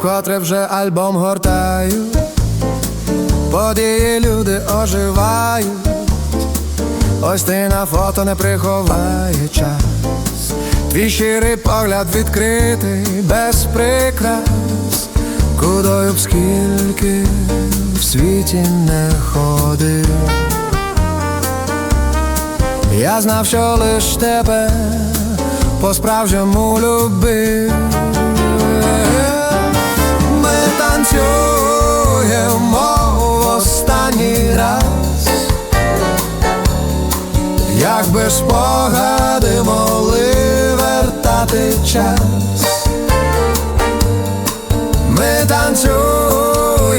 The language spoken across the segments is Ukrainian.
вкотре вже альбом гортаю, події люди оживають, ось ти на фото не приховає час, твій щирий погляд відкритий, без прикрас, кудою б скільки в світі не ходив. Я знав, що лиш тебе по-справжньому любив. Танцюємо в останній раз, якби спогади могли вертати час. Ми танцюємо,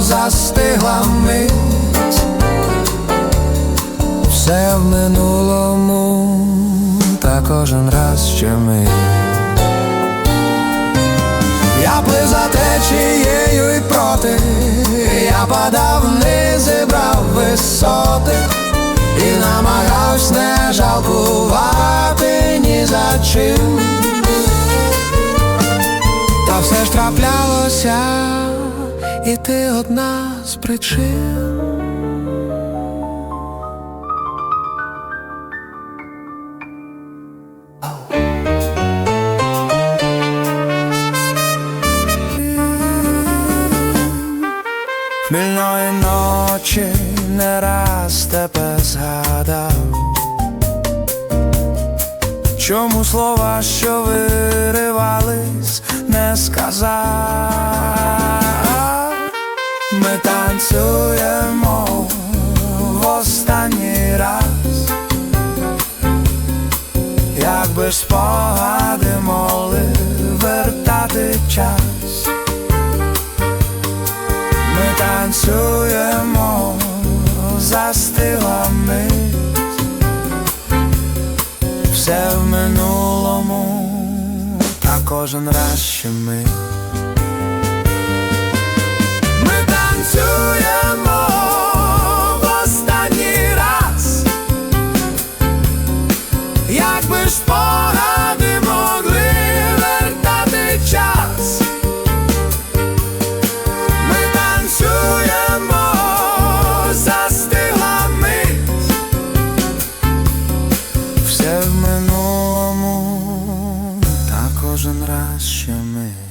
застигла мить все в минулому, та кожен раз ще ми. Я плив за течією і проти, я падав вниз і брав висоти, і намагався не жалкувати ні за чим. Та все ж траплялося, і ти одна з причин. Мільної ночі не раз тебе згадав. Чому слова, що виривались, не сказав? Ми танцюємо в останній раз, якби ж танцюємо, застила мить, все в минулому, та кожен раз ще ми. Все в